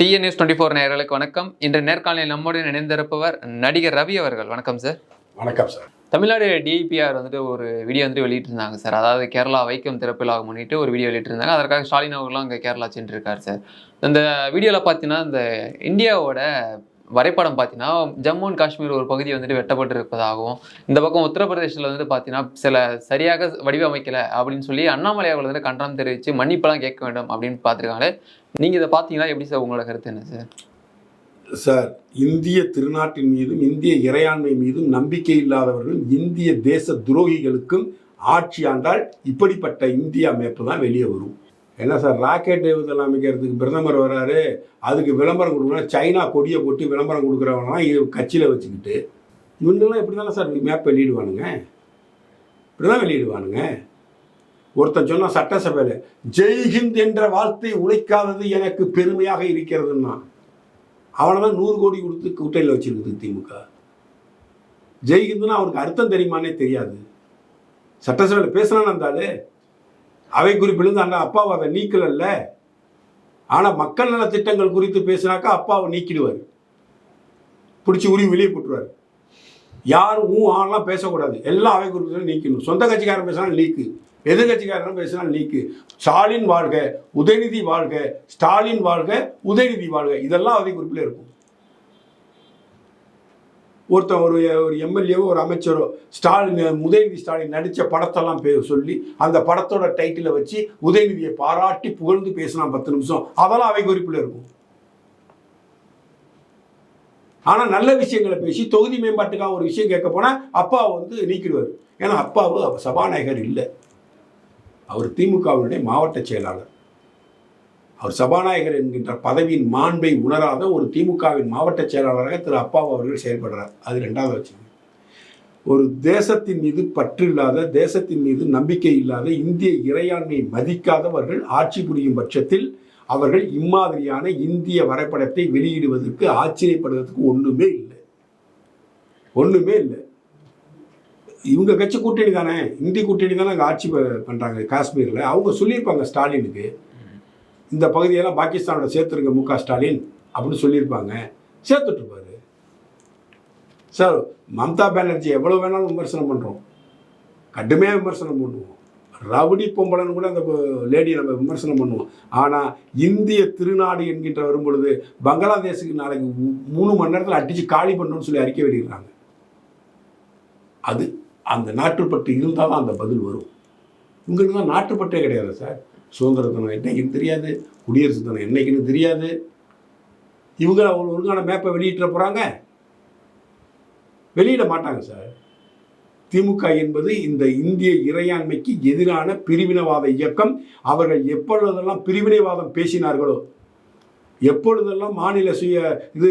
DNS twenty four நேயர்களுக்கு வணக்கம். இன்று நேர்காணலில் நம்முடன் இணைந்திருப்பவர் நடிகர் ரவி அவர்கள். வணக்கம் சார் வணக்கம் சார் தமிழ்நாடு டிபிஆர் வந்துட்டு ஒரு வீடியோ வந்துட்டு வெளியிட்டிருந்தாங்க சார் அதாவது கேரளா வைக்கம் திறப்பிலாக முன்னிட்டு ஒரு வீடியோ வெளியிட்டிருந்தாங்க. அதற்காக ஸ்டாலின் அவர்களும் அங்கே கேரளா சென்றிருக்கார் சார் இந்த வீடியோவில் பார்த்தீங்கன்னா இந்த இந்தியாவோட வரைபடம் பார்த்தீங்கன்னா ஜம்மு அண்ட் காஷ்மீர் ஒரு பகுதி வந்துட்டு வெட்டப்பட்டு இருப்பதாகவும் இந்த பக்கம் உத்தரப்பிரதேசத்தில் வந்துட்டு பார்த்தீங்கன்னா சில சரியாக வடிவமைக்கல அப்படின்னு சொல்லி அண்ணாமலை அவர்கள் வந்து கண்டனம் தெரிவித்து மன்னிப்பெல்லாம் கேட்க வேண்டும் அப்படின்னு பார்த்துருக்காங்க நீங்கள் இதை பார்த்தீங்களா? எப்படி சார் உங்களோட கருத்து என்ன சார்? சார் இந்திய திருநாட்டின் மீதும் இந்திய இறையாண்மை மீதும் நம்பிக்கை இல்லாதவர்களும் இந்திய தேச துரோகிகளுக்கும் ஆட்சி ஆண்டால் இப்படிப்பட்ட இந்தியா மேப்பு தான் வெளியே வரும். என்ன சார் ராக்கெட் ஏவுதல் அமைக்கிறதுக்கு பிரதமர் வராரு அதுக்கு விளம்பரம் கொடுக்கணும் சைனா கொடியை போட்டு விளம்பரம் கொடுக்குறவங்களாம் இது கட்சியில் வச்சுக்கிட்டு இவங்கெல்லாம் எப்படி தானே சார் மேப் வெளியிடுவானுங்க? இப்படி தான் வெளியிடுவானுங்க? ஒருத்தன் சொன்ன சட்டசபையில் ஜெய்ஹிந்த் என்ற வார்த்தை உழைக்காதது எனக்கு பெருமையாக இருக்கிறதுன்னா அவனை தான் நூறு கோடி கொடுத்து கூட்டையில் வச்சிருக்குது திமுக. ஜெய்ஹிந்துன்னா அவனுக்கு அர்த்தம் தெரியுமானே தெரியாது. சட்டசபையில் பேசினான் அந்த அவை குறிப்பிலிருந்து அந்த அப்பாவை அதை நீக்கலல்ல. ஆனால் மக்கள் நல திட்டங்கள் குறித்து பேசினாக்கா அப்பாவை நீக்கிடுவார். பிடிச்சி உரி வெளியே போட்டுருவார். யாரும் ஊ ஆலாம் பேசக்கூடாது. எல்லாம் அவை குறிப்பிலும் நீக்கணும். சொந்த கட்சிக்காரன் பேசினாலும் நீக்கு. எதிர்கட்சிக்காரன் பேசினால் நீக்கு. ஸ்டாலின் வாழ்க உதயநிதி வாழ்க ஸ்டாலின் வாழ்க உதயநிதி வாழ்க. இதெல்லாம் அவை குறிப்பில் இருக்கும். ஒருத்தன் ஒரு ஒரு எம்எல்ஏவோ ஒரு அமைச்சரோ ஸ்டாலின் உதயநிதி ஸ்டாலின் நடித்த படத்தெல்லாம் பே சொல்லி அந்த படத்தோட டைட்டிலை வச்சு உதயநிதியை பாராட்டி புகழ்ந்து பேசலாம் பத்து நிமிஷம். அதெல்லாம் அவை குறிப்பில் இருக்கும். ஆனால் நல்ல விஷயங்களை பேசி தொகுதி மேம்பாட்டுக்காக ஒரு விஷயம் கேட்க போனால் அப்பாவை வந்து நீக்கிடுவார். ஏன்னா அப்பாவு சபாநாயகர் இல்லை. அவர் திமுகவினுடைய மாவட்ட செயலாளர். அவர் சபாநாயகர் என்கின்ற பதவியின் மாண்பை உணராத ஒரு திமுகவின் மாவட்ட செயலாளராக திரு அப்பாவு அவர்கள் செயல்படுறார். அது ரெண்டாவது வச்சுக்கோங்க ஒரு தேசத்தின் மீது பற்று இல்லாத தேசத்தின் மீது நம்பிக்கை இல்லாத இந்திய இறையாண்மையை மதிக்காதவர்கள் ஆட்சி புரியும் பட்சத்தில் அவர்கள் இம்மாதிரியான இந்திய வரைபடத்தை வெளியிடுவதற்கு ஆச்சரியப்படுவதற்கு ஒன்றுமே இல்லை. ஒன்றுமே இல்லை. இவங்க கட்சி கூட்டணி தானே? இந்தி கூட்டணி தானே அங்கே ஆட்சி பண்ணுறாங்க காஷ்மீரில். அவங்க சொல்லியிருப்பாங்க ஸ்டாலினுக்கு இந்த பகுதியெல்லாம் பாகிஸ்தானோட சேர்த்துருங்க மு க ஸ்டாலின் அப்படின்னு சொல்லியிருப்பாங்க. சேர்த்துட்ருப்பாரு சார் மம்தா பானர்ஜி எவ்வளோ வேணாலும் விமர்சனம் பண்ணுறோம் கடுமையாக விமர்சனம் பண்ணுவோம். ரவுடி பொம்பளைன்னு கூட அந்த லேடியை நம்ம விமர்சனம் பண்ணுவோம். ஆனால் இந்திய திருநாடு என்கின்ற வரும்பொழுது பங்களாதேஷுக்கு நாளைக்கு மூ- மூணு மணி நேரத்தில் அடித்து காலி பண்ணணும்னு சொல்லி அறிக்கை வெளியிடுறாங்க. அது அந்த நாட்டுப்பட்டு இருந்தால் தான் அந்த பதில் வரும். உங்களுக்கு தான் நாட்டுப்பட்டே கிடையாது சார். சுதந்திர தினம் என்னைக்குன்னு தெரியாது குடியரசு தினம் என்னைக்குன்னு தெரியாது. இவங்க ஒரு ஒழுங்கான மேப்பை வெளியிட்ட போகிறாங்க வெளியிட மாட்டாங்க சார். திமுக என்பது இந்த இந்திய இறையாண்மைக்கு எதிரான பிரிவினவாத இயக்கம். அவர்கள் எப்பொழுதெல்லாம் பிரிவினைவாதம் பேசினார்களோ எப்பொழுதெல்லாம் மாநில சுய இது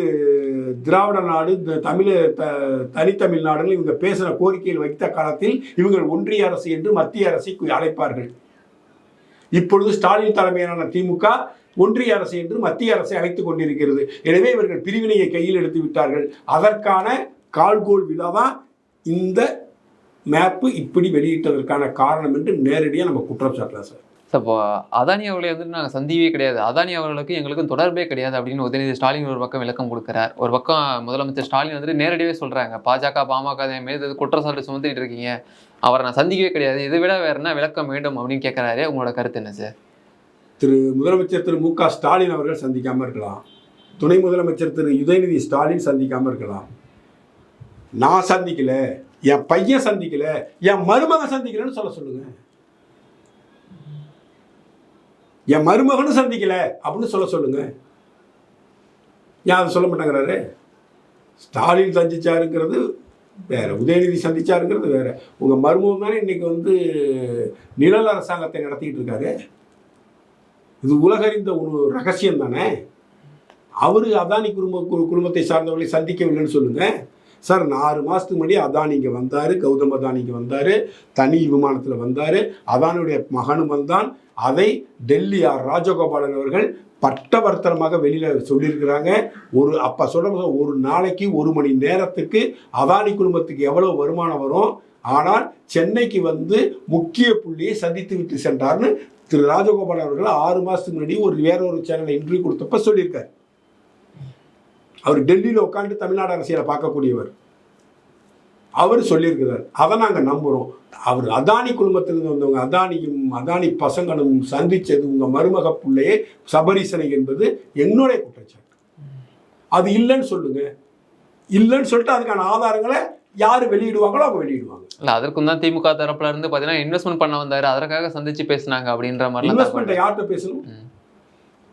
திராவிட நாடு இந்த தமிழ த தனித்தமிழ் நாடுகள் இவங்க பேசுகிற கோரிக்கையில் வைத்த காலத்தில் இவங்கள் ஒன்றிய அரசு என்று மத்திய அரசை அழைப்பார்கள். இப்பொழுது ஸ்டாலின் தலைமையிலான திமுக ஒன்றிய அரசு என்று மத்திய அரசை அழைத்துக் கொண்டிருக்கிறது. எனவே இவர்கள் பிரிவினையை கையில் எடுத்து விட்டார்கள். அதற்கான கால்கோல் விழா இந்த மேப்பு இப்படி வெளியிட்டதற்கான காரணம் என்று நேரடியாக நம்ம குற்றம் சாட்டலாம் சார். சார் இப்போ அதானி அவர்களை வந்துட்டு நாங்கள் சந்திவே கிடையாது. அதானி அவர்களுக்கு எங்களுக்கும் தொடர்பே கிடையாது அப்படின்னு உதயநிதி ஸ்டாலின் ஒரு பக்கம் விளக்கம் கொடுக்குறார். ஒரு பக்கம் முதலமைச்சர் ஸ்டாலின் வந்துட்டு நேரடியாகவே சொல்கிறாங்க பாஜக பாமக என் மீது குற்றச்சாட்டு சுமத்திட்டு இருக்கீங்க. அவரை நான் சந்திக்கவே கிடையாது. இதை விட வேற என்ன விளக்கம் வேண்டும் அப்படின்னு கேட்கறாரு உங்களோட கருத்து என்ன சார் திரு முதலமைச்சர் திரு மு க ஸ்டாலின் அவர்கள் சந்திக்காமல் இருக்கலாம். துணை முதலமைச்சர் திரு உதயநிதி ஸ்டாலின் சந்திக்காமல் இருக்கலாம். நான் சந்திக்கல. என் பையன் சந்திக்கல. என் மருமகன் சந்திக்கலன்னு சொல்ல சொல்லுங்கள் என் மருமகனும் சந்திக்கல அப்படின்னு சொல்ல சொல்லுங்க. ஏன் அதை சொல்ல மாட்டேங்கிறாரு? ஸ்டாலின் சந்திச்சாருங்கிறது வேற உதயநிதி சந்திச்சாருங்கிறது வேற. உங்க மருமகம் தானே இன்னைக்கு வந்து நிழல் அரசாங்கத்தை நடத்திக்கிட்டு இருக்காரு. இது உலகறிந்த ஒரு ரகசியம் தானே? அவரு அதானி குடும்ப கு- குடும்பத்தை சார்ந்தவர்களை சந்திக்கவில்லைன்னு சொல்லுங்க. சார் நான் ஆறு மாதத்துக்கு முன்னாடி அதான் இங்கே வந்தார் கௌதம் அதான் இங்கே வந்தார் தனி விமானத்தில் வந்தார் அதானுடைய மகனும் வந்தான். அதை டெல்லி ஆர் ராஜகோபாலன் அவர்கள் பட்டவர்த்தனமாக வெளியில் சொல்லியிருக்கிறாங்க. ஒரு அப்போ சொல்கிற ஒரு நாளைக்கு ஒரு மணி நேரத்துக்கு அதானி குடும்பத்துக்கு எவ்வளோ வருமானம் வரும்? ஆனால் சென்னைக்கு வந்து முக்கிய புள்ளியை சந்தித்து விட்டு சென்றார்னு திரு ராஜகோபால் அவர்கள் ஆறு மாதத்துக்கு முன்னாடி ஒரு வேற ஒரு சேனலில் இன்டர்வியூ கொடுத்தப்ப சொல்லியிருக்காரு. அவர் டெல்லியில் உட்காந்து தமிழ்நாடு அரசியலை பார்க்கக்கூடியவர். அவர் சொல்லியிருக்கிறார். அதை நாங்கள் நம்புகிறோம் அவர் அதானி குடும்பத்திலிருந்து வந்தவங்க அதானியும் அதானி பசங்களும் சந்திச்சது உங்கள் மருமக பிள்ளையே சபரீசனை என்பது என்னுடைய குற்றச்சாட்டு. அது இல்லைன்னு சொல்லுங்க. இல்லைன்னு சொல்லிட்டு அதுக்கான ஆதாரங்களை யார் வெளியிடுவாங்களோ அவங்க வெளியிடுவாங்க. இல்ல அதற்கும் தான் திமுக தரப்புல இருந்து பாத்தீங்கன்னா இன்வெஸ்ட்மெண்ட் பண்ண வந்தாரு. அதற்காக சந்திச்சு பேசினாங்க அப்படின்ற மாதிரிலாம் இன்வெஸ்ட்மெண்ட்டை தகவல். யார்கிட்ட பேசணும்.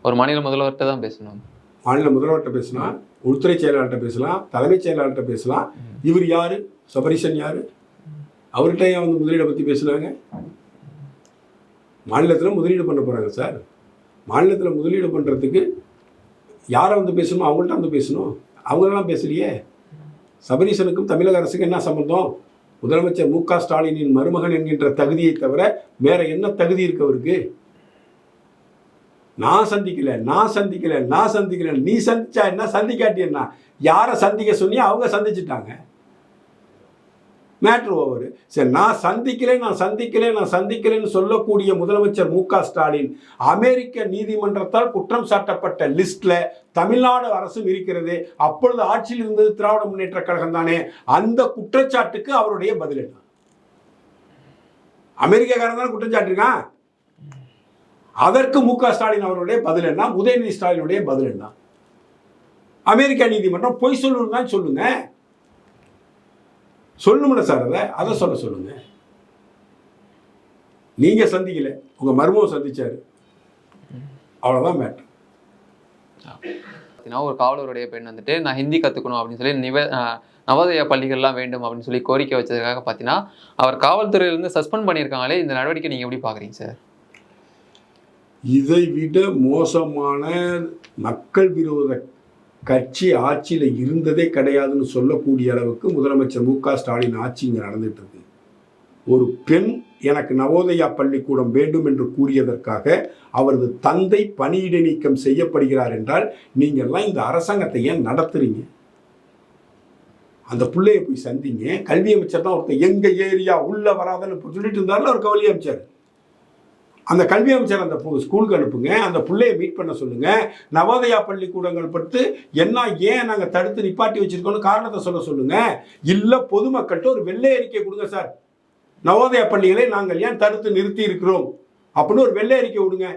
ஒரு மாநில முதல்வர்கிட்ட தான் பேசணும். மாநில முதல்வர்கிட்ட பேசலாம் உள்துறை செயலாளர்கிட்ட பேசலாம் தலைமைச் செயலாளர்கிட்ட பேசலாம். இவர் யாரு? சபரிசன் யாரு? அவர்கிட்ட ஏன் வந்து முதலீடை பற்றி பேசுனாங்க. மாநிலத்தில் முதலீடு பண்ண போகிறாங்க சார். மாநிலத்தில் முதலீடு பண்ணுறதுக்கு யாரை வந்து பேசணுமோ? அவங்கள்ட்ட வந்து பேசணும். அவங்களெல்லாம் பேசலையே. சபரீசனுக்கும் தமிழக அரசுக்கும் என்ன சம்மந்தம் முதலமைச்சர் மு க ஸ்டாலினின் மருமகன் என்கின்ற தகுதியை தவிர வேற என்ன தகுதி இருக்கு அவருக்கு? நான் சந்திக்கல நான் சந்திக்கல நான் சந்திக்கல. நீ சந்திச்சா என்ன? சந்திக்காட்டி என்ன? யாரை சந்திக்க சொன்னியோ அவங்க சந்திச்சிட்டாங்க. மேட்ரு ஓவர் சரி நான் சந்திக்கலை நான் சந்திக்கலை நான் சந்திக்கலைன்னு சொல்லக்கூடிய முதலமைச்சர் மு க ஸ்டாலின் அமெரிக்க நீதிமன்றத்தால் குற்றம் சாட்டப்பட்ட லிஸ்ட்ல தமிழ்நாடு அரசும் இருக்கிறது. அப்பொழுது ஆட்சியில் இருந்தது திராவிட முன்னேற்ற கழகம் தானே. அந்த குற்றச்சாட்டுக்கு அவருடைய பதில் என்ன? அமெரிக்காக்காரன் தானே குற்றம் அதற்கு மு க ஸ்டாலின் அவருடைய பதில் என்ன? உதயநிதி ஸ்டாலினுடைய பதில் என்ன? அமெரிக்கா நீதிமன்றம் பொய் சொல்லணும் தான் சொல்லுங்க. சொல்லணும்ல சார் அதை. அதை சொல்ல சொல்லுங்க. நீங்க சந்திக்கல. உங்க மர்மம் சந்திச்சாரு. அவ்வளவுதான் மேட்ரு பார்த்தீங்கன்னா ஒரு காவலருடைய பெண் வந்துட்டு நான் ஹிந்தி கற்றுக்கணும் அப்படின்னு சொல்லி நிவ நவோதயா பள்ளிகள்லாம் வேண்டும் அப்படின்னு சொல்லி கோரிக்கை வச்சதுக்காக பார்த்தீங்கன்னா அவர் காவல்துறையிலேருந்து சஸ்பெண்ட் பண்ணியிருக்காங்களே இந்த நடவடிக்கை நீங்கள் எப்படி பார்க்குறீங்க சார்? இதை விட மோசமான மக்கள் விரோத கட்சி ஆட்சியில் இருந்ததே கிடையாதுன்னு சொல்லக்கூடிய அளவுக்கு முதலமைச்சர் மு க ஸ்டாலின் ஆட்சி இங்கே நடந்துட்டு இருக்கு ஒரு பெண் எனக்கு நவோதயா பள்ளிக்கூடம் வேண்டும் என்று கூறியதற்காக அவரது தந்தை பணியிடை நீக்கம் செய்யப்படுகிறார் என்றால் நீங்கள்லாம் இந்த அரசாங்கத்தை ஏன் நடத்துறீங்க? அந்த பிள்ளைய போய் சந்திங்க. கல்வி அமைச்சர் தான் ஒருத்தர் எங்க ஏரியா உள்ள வராதன்னு சொல்லிட்டு இருந்தார்ல ஒரு கல்வி அமைச்சர். அந்த கல்வி அமைச்சர் அந்த ஸ்கூலுக்கு அனுப்புங்க. அந்த பிள்ளையை மீட் பண்ண சொல்லுங்க. நவோதயா பள்ளிக்கூடங்கள் பட்டு என்ன ஏன் நாங்கள் தடுத்து நிப்பாட்டி வச்சிருக்கோம்னு காரணத்தை சொல்ல சொல்லுங்க. இல்லை பொதுமக்கள்கிட்ட ஒரு வெள்ளை அறிக்கை கொடுங்க சார். நவோதயா பள்ளிகளை நாங்கள் ஏன் தடுத்து நிறுத்தி இருக்கிறோம்? அப்படின்னு ஒரு வெள்ளை அறிக்கை விடுங்க.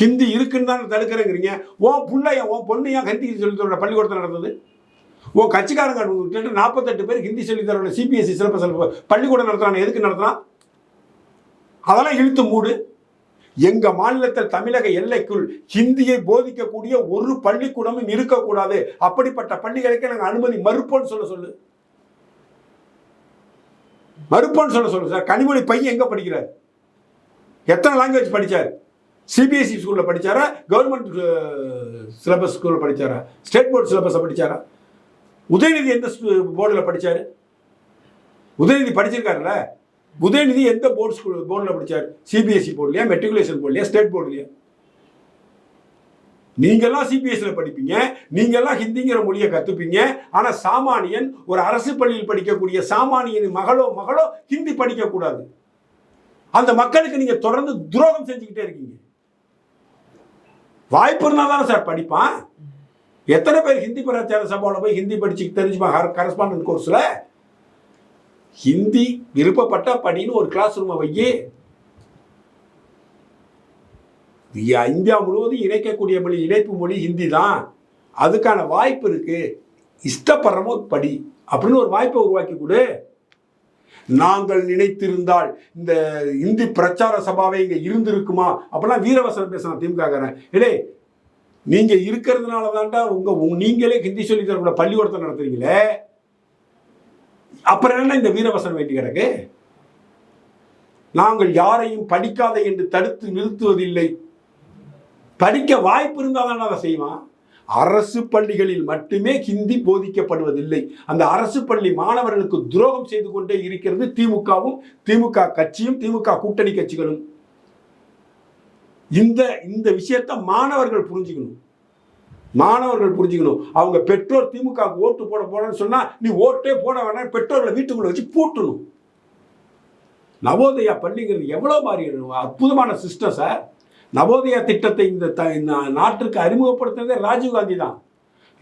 ஹிந்தி இருக்குன்னு தானே தடுக்கிறேங்கிறீங்க. உன் பிள்ளைய உன் பொண்ணு ஏன் ஹிந்தி சொல்லி தரோட பள்ளிக்கூடத்தில் நடந்தது. உன் கட்சிக்காரங்க நாற்பத்தெட்டு பேர் ஹிந்தி சொல்லி தரோட சிபிஎஸ்சி சிலபஸ் பள்ளிக்கூடம் நடத்துறாங்க எதுக்கு நடத்துறான்? அதெல்லாம் இழுத்து மூடு. எங்க மாநிலத்தில் தமிழக எல்லைக்குள் ஹிந்தியை போதிக்கக்கூடிய ஒரு பள்ளிக்கூடமும் இருக்கக்கூடாது. அப்படிப்பட்ட பள்ளிகளுக்கு நாங்கள் அனுமதி மறுப்போம்னு சொல்ல சொல்லு. மறுப்போம்னு சொல்ல சொல்லு சார். கனிமொழி பையன் எங்க படிக்கிறார்? எத்தனை லாங்குவேஜ் படிச்சார்? சிபிஎஸ்சி ஸ்கூலில் படிச்சாரா? கவர்மெண்ட் சிலபஸ் ஸ்கூலில் படிச்சாரா? ஸ்டேட் போர்டு சிலபஸை படிச்சாரா? உதயநிதி எந்த போர்டில் படித்தார் உதயநிதி படிச்சிருக்காருல்ல? உதயநிதி எந்த போர்ட்ஸ் ஸ்கூல் போர்டில் படிச்சார்? சிபிஎஸ்சி போர்ட்லையா மெட்ரிகுலேஷன் போர்ட்லையா ஸ்டேட் போர்ட்லையா நீங்கெல்லாம் சிபிஎஸ்சியில் படிப்பீங்க நீங்கள்லாம் ஹிந்திங்கிற மொழியை கற்றுப்பீங்க ஆனால் சாமானியன் ஒரு அரசு பள்ளியில் படிக்கக்கூடிய சாமானியன் மகளோ மகளோ ஹிந்தி படிக்கக்கூடாது அந்த மக்களுக்கு நீங்கள் தொடர்ந்து துரோகம் செஞ்சுக்கிட்டே இருக்கீங்க. வாய்ப்பு இருந்தால் தானே சார் படிப்பான். எத்தனை பேர் ஹிந்தி பிரச்சார சபாவில் போய் ஹிந்தி படிச்சு தெரிஞ்சுப்பான் கரஸ்பாண்டன்ட் கோர்ஸில்? ஹிந்தி விருப்பப்பட்ட படின்னு ஒரு கிளாஸ் ரூமை வையே. இந்தியா முழுவதும் இணைக்கக்கூடிய மொழி இணைப்பு மொழி ஹிந்தி தான். அதுக்கான வாய்ப்பு இருக்கு. இஷ்டப்படுறமோ படி அப்படின்னு ஒரு வாய்ப்பை உருவாக்கி கொடு. நாங்கள் நினைத்திருந்தால் இந்த இந்தி பிரச்சார சபாவே இங்கே இருந்திருக்குமா? அப்பெல்லாம் வீரவசனம் பேசலாம் திமுக இல்லை நீங்கள் இருக்கிறதுனால தான்டா உங்கள் நீங்களே ஹிந்தி சொல்லி தரக்கூட பள்ளிக்கூடத்தை நடத்துறீங்களே. அப்புறம் என்ன இந்த வீரவசனம் வேண்டி கிடக்கு? நாங்கள் யாரையும் படிக்காத என்று தடுத்து நிறுத்துவதில்லை. படிக்க வாய்ப்பு இருந்தால் தான் அதை செய்வான். அரசு பள்ளிகளில் மட்டுமே ஹிந்தி போதிக்கப்படுவதில்லை. அந்த அரசு பள்ளி மாணவர்களுக்கு துரோகம் செய்து கொண்டே இருக்கிறது திமுகவும் திமுக கட்சியும் திமுக கூட்டணி கட்சிகளும். இந்த இந்த விஷயத்தை மாணவர்கள் புரிஞ்சுக்கணும். மாணவர்கள் புரிஞ்சுக்கணும். அவங்க பெற்றோர் திமுக ஓட்டு போட போறேன்னு சொன்னா நீ ஓட்டே போட வேணாம் பெற்றோர்களை வீட்டுக்குள்ள வச்சு பூட்டணும். நவோதயா பள்ளிங்கிறது எவ்வளோ மாதிரி அற்புதமான சிஸ்டம் சார். நவோதயா திட்டத்தை இந்த த நாட்டிற்கு அறிமுகப்படுத்தினதே ராஜீவ்காந்தி தான்.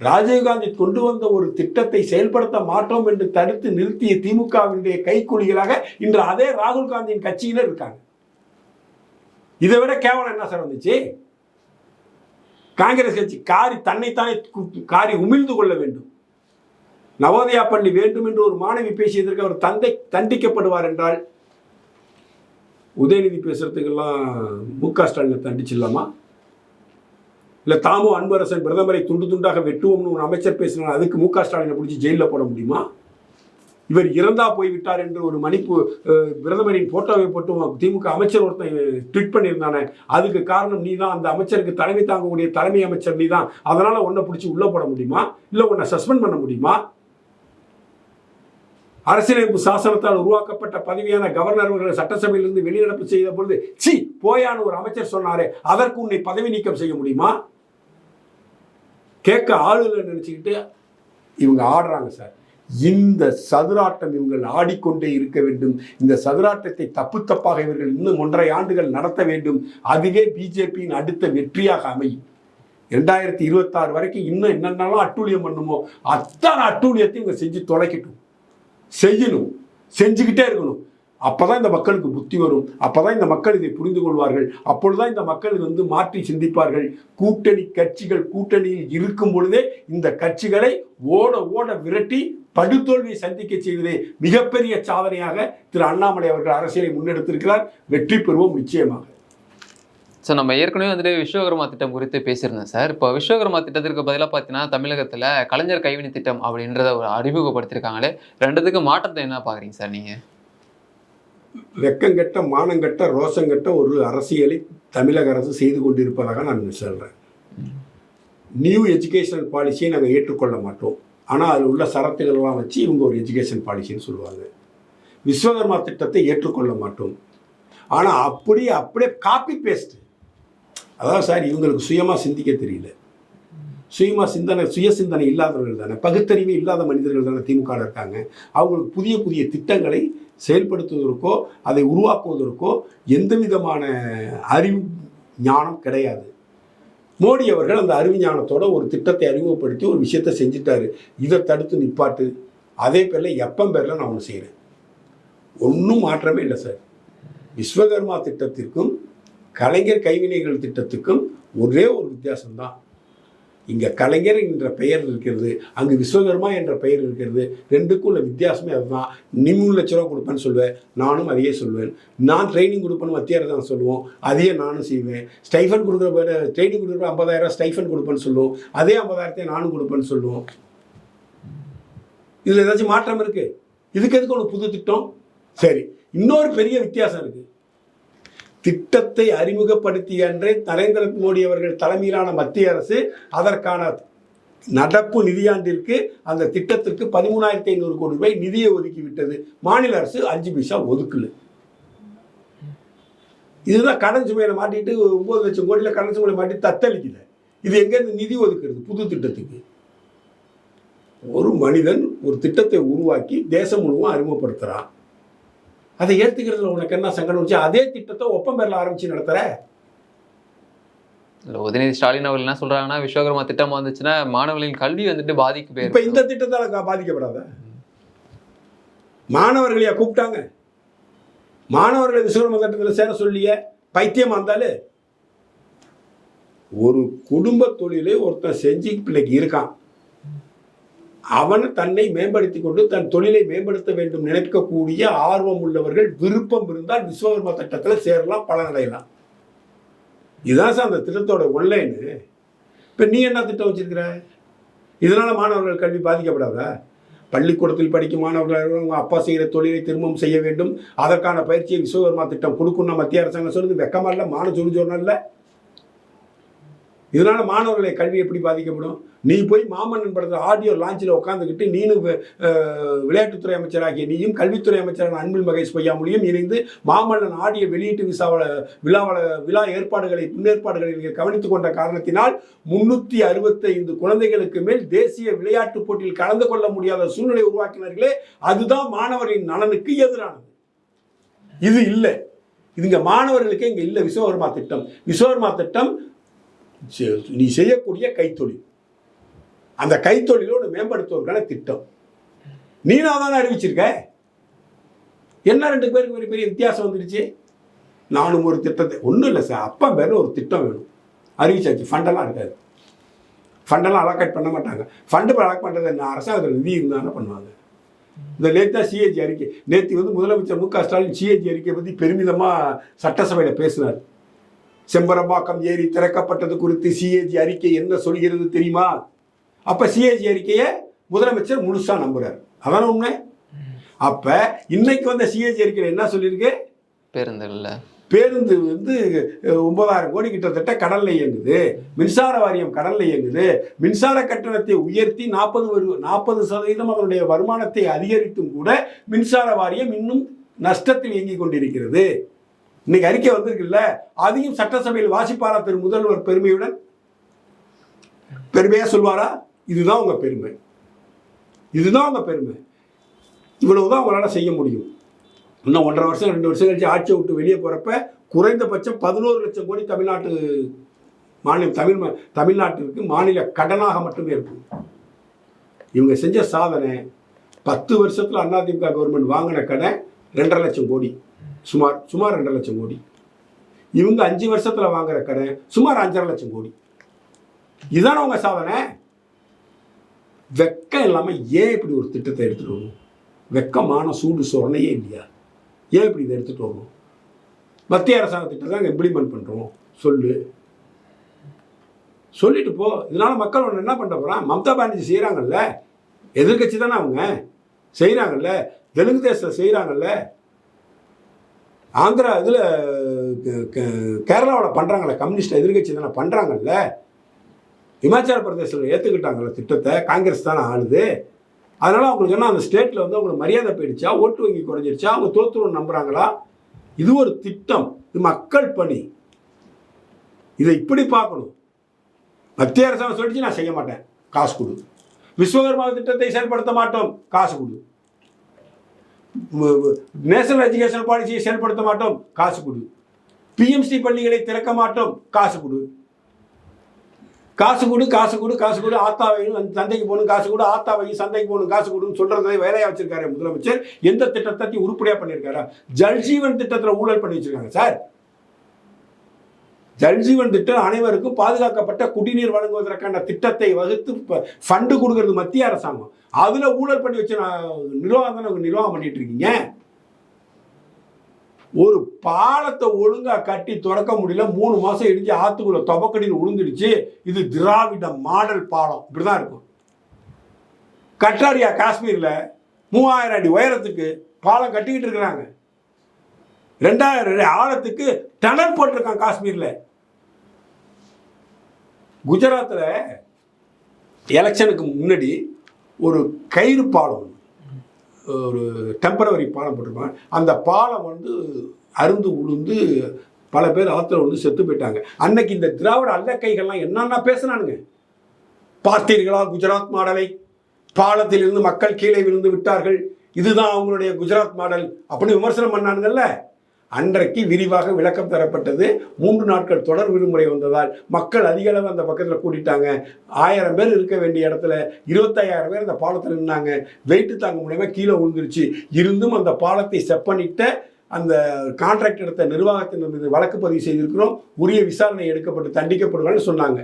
ராஜீவ்காந்தி கொண்டு வந்த ஒரு திட்டத்தை செயல்படுத்த மாட்டோம் என்று தடுத்து நிறுத்திய திமுகவினுடைய கைக்கூலிகளாக இன்று அதே ராகுல் காந்தியின் கட்சியினர் இருக்காங்க. இதை விட கேவலம் என்ன சார் வந்துச்சு? காங்கிரஸ் கட்சி காரி தன்னைத்தானே கு- காரி உமிழ்ந்து கொள்ள வேண்டும். நவோதயா பள்ளி வேண்டும் என்று ஒரு மாணவி பேசியதற்கு அவர் தந்தை தண்டிக்கப்படுவார் என்றால் உதயநிதி பேசுறதுக்கெல்லாம் மு க ஸ்டாலினை தண்டிச்சிடலாமா? இல்லை தாமோ அன்பரசன் பிரதமரை துண்டு துண்டாக வெட்டுவோம்னு ஒரு அமைச்சர் பேசினார் அதுக்கு மு க ஸ்டாலினை பிடிச்சி ஜெயிலில் போட முடியுமா? இவர் இறந்தா போய்விட்டார் என்று ஒரு மணிப்பு பிரதமரின் போட்டோவை போட்டு திமுக அமைச்சர் ஒருத்தன் ட்வீட் பண்ணியிருந்தானே அதுக்கு காரணம் நீ தான் அந்த அமைச்சருக்கு தலைமை தாங்கக்கூடிய தலைமை அமைச்சர் நீ தான் அதனால உன்னை பிடிச்சி உள்ள போட முடியுமா? இல்லை உன்னை சஸ்பெண்ட் பண்ண முடியுமா? அரசியலமைப்பு சாசனத்தால் உருவாக்கப்பட்ட பதவியான கவர்னர் அவர்களை சட்டசபையிலிருந்து வெளிநடப்பு செய்த பொழுது சி போயான்னு ஒரு அமைச்சர் சொன்னாரே அதற்கு உன்னை பதவி நீக்கம் செய்ய முடியுமா? கேட்க ஆளுநர் நினைச்சுக்கிட்டு இவங்க ஆடுறாங்க சார். இந்த சதுராட்டம் இவங்கள் ஆடிக்கொண்டே இருக்க வேண்டும். இந்த சதுராட்டத்தை தப்பு தப்பாக இவர்கள் இன்னும் ஒன்றரை ஆண்டுகள் நடத்த வேண்டும். அதுவே பிஜேபியின் அடுத்த வெற்றியாக அமையும். ரெண்டாயிரத்தி இருபத்தாறு வரைக்கும் இன்னும் என்னென்னலாம் அட்டூழியம் பண்ணுமோ அத்தனை அட்டூழியத்தையும் இவங்க செஞ்சு தொலைக்கட்டும். செய்யணும். செஞ்சுக்கிட்டே இருக்கணும். அப்போதான் இந்த மக்களுக்கு புத்தி வரும். அப்போதான் இந்த மக்கள் இதை புரிந்து கொள்வார்கள். அப்பொழுதுதான் இந்த மக்கள் வந்து மாற்றி சிந்திப்பார்கள். கூட்டணி கட்சிகள் கூட்டணியில் இருக்கும் பொழுதே இந்த கட்சிகளை ஓட ஓட விரட்டி படுதோல்வியை சந்திக்க செய்வதே மிகப்பெரிய சாதனையாக திரு அண்ணாமலை அவர்கள் அரசியலை முன்னெடுத்திருக்கிறார். வெற்றி பெறுவோம் நிச்சயமாக. சார் நம்ம ஏற்கனவே வந்துட்டு விஸ்வகர்மா திட்டம் குறித்து பேசியிருந்தோம் சார். இப்போ விஸ்வகர்மா திட்டத்திற்கு பதிலாக பார்த்தீங்கன்னா தமிழகத்தில் கலைஞர் கைவினை திட்டம் அப்படின்றத ஒரு அறிமுகப்படுத்தியிருக்காங்களே. ரெண்டுத்துக்கு மாற்றத்தை என்ன பார்க்குறீங்க சார் நீங்கள் வெக்கங்கெட்ட மானங்கெட்ட ரோசங்கெட்ட ஒரு அரசியலை தமிழக அரசு செய்து கொண்டிருப்பதாக நான் சொல்கிறேன் நியூ எஜுகேஷனல் பாலிசியை நாங்கள் ஏற்றுக்கொள்ள மாட்டோம். ஆனால் அதில் உள்ள சரத்துகளெல்லாம் வச்சு இவங்க ஒரு எஜுகேஷன் பாலிசின்னு சொல்லுவாங்க. விஸ்வகர்மா திட்டத்தை ஏற்றுக்கொள்ள மாட்டோம். ஆனால் அப்படியே அப்படியே காப்பி பேஸ்ட் அதான் சார் இவங்களுக்கு சுயமாக சிந்திக்க தெரியல. சுயமாக சிந்தனை சுய சிந்தனை இல்லாதவர்கள் தானே. பகுத்தறிவு இல்லாத மனிதர்கள் தானே திமுக இருக்காங்க. அவங்களுக்கு புதிய புதிய திட்டங்களை செயல்படுத்துவதற்கோ அதை உருவாக்குவதற்கோ எந்த விதமான அறிவு ஞானம் கிடையாது. மோடி அவர்கள் அந்த அறிவுஞானத்தோட ஒரு திட்டத்தை அறிமுகப்படுத்தி ஒரு விஷயத்தை செஞ்சிட்டாரு. இதை தடுத்து நிப்பாட்டு. அதே பேரில் எப்பம் பேரில் நான் ஒன்று செய்கிறேன் ஒன்றும் மாற்றமே இல்லை சார். விஸ்வகர்மா திட்டத்திற்கும் கலைஞர் கைவினைகள் திட்டத்துக்கும் ஒரே ஒரு வித்தியாசம்தான். இங்கே கலைஞர் என்ற பெயர் இருக்கிறது அங்கு விஸ்வகர்மா என்ற பெயர் இருக்கிறது ரெண்டுக்கும் உள்ள வித்தியாசமே அதுதான். நீ மூணு லட்ச ரூபா கொடுப்பேன்னு சொல்லுவேன் நானும் அதையே சொல்வேன் நான் ட்ரைனிங் கொடுப்பேன்னு மத்திய அரசு சொல்லுவோம் அதையே நானும் செய்வேன். ஸ்டைஃபன் கொடுக்குற பேர் ட்ரைனிங் கொடுக்குற ஐம்பதாயிரம் ஸ்டைஃபன் கொடுப்பேன்னு சொல்லுவோம் அதே ஐம்பதாயிரத்தை நானும் கொடுப்பேன்னு சொல்லுவோம். இதில் ஏதாச்சும் மாற்றம் இருக்குது இதுக்கு எதுக்கு ஒன்று புது திட்டம்? சரி இன்னொரு பெரிய வித்தியாசம் இருக்குது திட்டத்தை அறிமுகப்படுத்திய அன்றே நரேந்திர மோடி அவர்கள் தலைமையிலான மத்திய அரசு அதற்கான நடப்பு நிதியாண்டிற்கு அந்த திட்டத்திற்கு பதிமூணாயிரத்தி ஐநூறு கோடி ரூபாய் நிதியை ஒதுக்கி விட்டது மாநில அரசு அஞ்சு பைசா ஒதுக்கல. இதுதான் கடன் சுமையில மாட்டிட்டு ஒன்பது லட்சம் கோடியில் கடன் சுமையில மாட்டி தத்தளிக்குது இது எங்கேருந்து நிதி ஒதுக்குறது? புது திட்டத்துக்கு. ஒரு மனிதன் ஒரு திட்டத்தை உருவாக்கி தேசம் முழுவதும் அறிமுகப்படுத்துறான். அதை ஏற்றுக்கிறதுல உனக்கு என்ன சங்கடம் வச்சு அதே திட்டத்தை ஒப்பம் பேரில் ஆரம்பிச்சு நடத்துற? இல்லை உதயநிதி ஸ்டாலின் அவர்கள் என்ன சொல்றாங்கன்னா விஸ்வகர்மா திட்டம் வந்துச்சுன்னா மாணவர்களின் கல்வி வந்துட்டு பாதிக்கு இப்ப இந்த திட்டத்தால பாதிக்கப்படாத? மாணவர்களையா கூப்பிட்டாங்க? மாணவர்களை விஸ்வகர்ம திட்டத்தில் சேர சொல்லிய பைத்தியமா இருந்தாலே? ஒரு குடும்ப தொழிலை ஒருத்தன் செஞ்சு பிள்ளைக்கு இருக்கான். அவன் தன்னை மேம்படுத்திக் கொண்டு தன் தொழிலை மேம்படுத்த வேண்டும் நினைக்கக்கூடிய ஆர்வம் உள்ளவர்கள் விருப்பம் இருந்தால் விஸ்வகர்மா திட்டத்தில் சேரலாம் பலனடையலாம் இதுதான் சார் அந்த திட்டத்தோட ஒன்லைனு இப்போ நீ என்ன திட்டம் வச்சிருக்கிற? இதனால் மாணவர்கள் கல்வி பாதிக்கப்படாதா? பள்ளிக்கூடத்தில் படிக்கும் மாணவர்கள் அவங்க அப்பா செய்கிற தொழிலை திரும்பவும் செய்ய வேண்டும். அதற்கான பயிற்சியை விஸ்வகர்மா திட்டம் கொடுக்கணும் மத்திய அரசாங்கம் சொல்லுது. வெக்கமா இல்லை மான சொல்லி சொன்னல இதனால் மாணவர்களை கல்வி எப்படி பாதிக்கப்படும்? நீ போய் மாமன்னன் படத்தில் ஆடியோ லான்ச்சில் உட்காந்துக்கிட்டு நீனும் விளையாட்டுத்துறை அமைச்சராகிய நீயும் கல்வித்துறை அமைச்சரான அன்பில் மகேஷ் பொய்யாமொழியும் இணைந்து மாமன்னன் ஆடியோ வெளியீட்டு விசாவள விழாவள விழா ஏற்பாடுகளை முன்னேற்பாடுகளை நீங்கள் கவனித்துக் கொண்ட காரணத்தினால் முன்னூற்றி அறுபத்தைந்து குழந்தைகளுக்கு மேல் தேசிய விளையாட்டுப் போட்டியில் கலந்து கொள்ள முடியாத சூழ்நிலை உருவாக்கினார்களே அதுதான் மாணவரின் நலனுக்கு எதிரானது. இது இல்லை. இதுங்க மாணவர்களுக்கு இங்கே இல்லை. விஸ்வகர்மா திட்டம். விஸ்வகர்மா திட்டம் நீ செய்யக்கூடிய கைத்தொழில். அந்த கைத்தொழிலோடு மேம்படுத்துவதற்கான திட்டம். நீனா தானே அறிவிச்சிருக்க? என்ன ரெண்டு பேருக்கு பெரிய பெரிய வித்தியாசம் வந்துடுச்சு? நானும் ஒரு திட்டத்தை ஒன்றும் இல்லை சார். அப்பா பேரில் ஒரு திட்டம் வேணும். அறிவிச்சாச்சு. ஃபண்டெல்லாம் இருக்காது. ஃபண்டெல்லாம் அலோகேட் பண்ண மாட்டாங்க. ஃபண்டு அலோக் பண்ணுறது என்ன அரசாங்கத்தில் நிதி இருந்தாலும் பண்ணுவாங்க. இந்த நேத்தா சிஏஜி அறிக்கை. நேற்று வந்து முதலமைச்சர் மு க ஸ்டாலின் சிஏஜி அறிக்கையை பற்றி பெருமிதமாக சட்டசபையில் பேசினார். செம்பரம்பாக்கம் ஏரி திறக்கப்பட்டது குறித்து சிஏஜி அறிக்கை என்ன சொல்கிறது தெரியுமா? அப்போ சிஏஜி அறிக்கையை முதலமைச்சர் முழுசாக நம்புறார். அதான உண்மை? அப்போ இன்னைக்கு வந்த சிஏஜி அறிக்கையில் என்ன சொல்லியிருக்கு? பேருந்துகள்ல பேருந்து வந்து ஒன்பதாயிரம் கோடி கிட்டத்தட்ட கடல்ல இயங்குது. மின்சார வாரியம் கடல்ல இயங்குது. மின்சார கட்டணத்தை உயர்த்தி நாற்பது நாற்பது சதவீதம் அவருடைய வருமானத்தை அதிகரித்தும் கூட மின்சார வாரியம் இன்னும் நஷ்டத்தில் இயங்கிக் கொண்டிருக்கிறது. இன்னைக்கு அறிக்கை வந்திருக்குல்ல அதையும் சட்டசபையில் வாசிப்பாரா திரு முதல்வர் பெருமையுடன்? பெருமையா சொல்வாரா? இதுதான் உங்க பெருமை. இதுதான் உங்க பெருமை. இவ்வளவுதான் உங்களால் செய்ய முடியும். இன்னும் ஒன்றரை வருஷம் ரெண்டு வருஷம் கழிச்சு ஆட்சியை விட்டு வெளியே போகிறப்ப குறைந்தபட்சம் பதினோரு லட்சம் கோடி தமிழ்நாட்டு மாநிலம் தமிழ் ம- தமிழ்நாட்டிற்கு மாநில கடனாக மட்டுமே இருக்கும். இவங்க செஞ்ச சாதனை பத்து வருஷத்தில் அதிமுக கவர்மெண்ட் வாங்கின கடன் ரெண்டரை லட்சம் கோடி. சுமார் சுமார் ரெண்டரை லட்சம் கோடி. இவங்க அஞ்சு வருஷத்தில் வாங்குற கடன் சுமார் அஞ்சரை லட்சம் கோடி. இதுதானே உங்க சாதனை? வெக்கம் இல்லாமல் ஏன் இப்படி ஒரு திட்டத்தை எடுத்துட்டு வரணும்? வெக்கமான சூடு சொரணையே இல்லையா? ஏன் இப்படி இதை எடுத்துட்டு வரணும்? மத்திய அரசாங்க திட்டத்தை நாங்கள் இம்ப்ளிமெண்ட் பண்ணுறோம் சொல்லு. சொல்லிட்டு போ. இதனால மக்கள் ஒன்று என்ன பண்ண போகிறான் மம்தா பானர்ஜி செய்கிறாங்கல்ல எதிர்க்கட்சி தானே அவங்க? செய்கிறாங்கல்ல தெலுங்கு தேசத்தில் செய்கிறாங்கல்ல ஆந்திரா இதில் கேரளாவில் பண்ணுறாங்கல்ல கம்யூனிஸ்ட் எதிர்க்கட்சி தானே பண்ணுறாங்கல்ல இமாச்சல பிரதேசத்தில் ஏற்றுக்கிட்டாங்கல்ல திட்டத்தை காங்கிரஸ் தானே ஆளுது. அதனால் அவங்களுக்கு என்ன அந்த ஸ்டேட்டில் வந்து அவங்களுக்கு மரியாதை போயிடுச்சா ஓட்டு வங்கி குறைஞ்சிருச்சா அவங்க தோத்துருன்னு நம்புகிறாங்களா இது ஒரு திட்டம் இது மக்கள் பணி. இதை இப்படி பார்க்கணும். மத்திய அரசாங்கம் சொல்லிச்சு நான் செய்ய மாட்டேன். காசு கொடு. விஸ்வகர்மா திட்டத்தை செயல்படுத்த மாட்டோம் காசு கொடு. நேஷனல் எஜுகேஷன் பாலிசியை செயல்படுத்த மாட்டோம் காசு கொடு. பிஎம்சி பள்ளிகளை திறக்க மாட்டோம் காசு கொடு. காசு கொடு காசு கொடு காசு கொடு ஆத்தாவையும் அந்த சந்தைக்கு போகணும் காசு கொடு ஆத்தாவையும் சந்தைக்கு போகணும் காசு கொடுன்னு சொல்றதை வேலையாக வச்சிருக்காரு முதலமைச்சர். எந்த திட்டத்தை உருப்படியாக பண்ணியிருக்காரா ஜல்ஜீவன் திட்டத்தில் ஊழல் பண்ணி வச்சிருக்காங்க சார். ஜல்ஜீவன் திட்டம் அனைவருக்கும் பாதுகாக்கப்பட்ட குடிநீர் வழங்குவதற்கான திட்டத்தை வகுத்து ஃபண்டு கொடுக்கறது மத்திய அரசாங்கம். அதுல ஊழல் பண்ணி வச்சு நிர்வாகம் தானே நிர்வாகம் பண்ணிட்டு இருக்கீங்க? ஒரு பாலத்தை ஒழுங்கா கட்டி திறக்க முடியல மூணு மாசம் இடிஞ்சு ஆத்துக்குள்ள தொபக்கடின்னு உளுந்துடுச்சு இது திராவிட மாடல் பாலம். இப்படிதான் இருக்கும். கட்டாரியா காஷ்மீர்ல மூவாயிரம் அடி உயரத்துக்கு பாலம் கட்டிக்கிட்டு இருக்கிறாங்க. ரெண்டாயிரம் ஆழத்துக்கு டனல் போட்டிருக்கான் காஷ்மீரில். குஜராத்தில் எலெக்ஷனுக்கு முன்னாடி ஒரு கயிறு பாலம் ஒரு டெம்பரவரி பாலம் போட்டிருப்பாங்க. அந்த பாலம் வந்து அருந்து உளுந்து பல பேர் ஆற்றுல வந்து செத்து போயிட்டாங்க. அன்னைக்கு இந்த திராவிட அல்லக்கைகள்லாம் என்னென்ன பேசுனானுங்க. பார்த்தீர்களா குஜராத் மாடலை? பாலத்தில் இருந்து மக்கள் கீழே விழுந்து விட்டார்கள். இதுதான் அவங்களுடைய குஜராத் மாடல் அப்படின்னு விமர்சனம் பண்ணானுங்கல்ல. அன்றைக்கு விரிவாக விளக்கம் தரப்பட்டது. மூன்று நாட்கள் தொடர் விடுமுறை வந்ததால் மக்கள் அதிக அளவு அந்த பக்கத்தில் கூட்டிட்டாங்க. ஆயிரம் பேர் இருக்க வேண்டிய இடத்துல இருபத்தையாயிரம் பேர் அந்த பாலத்தில் நின்னாங்க. வெயிட்டு தாங்க முடியாமல் கீழே விழுந்துருச்சு. இருந்தும் அந்த பாலத்தை செப்பனிட்ட அந்த கான்ட்ராக்ட் எடுத்த நிர்வாகத்தின் மீது வழக்கு பதிவு செய்திருக்கிறோம். உரிய விசாரணை எடுக்கப்பட்டு தண்டிக்கப்படுவான்னு சொன்னாங்க.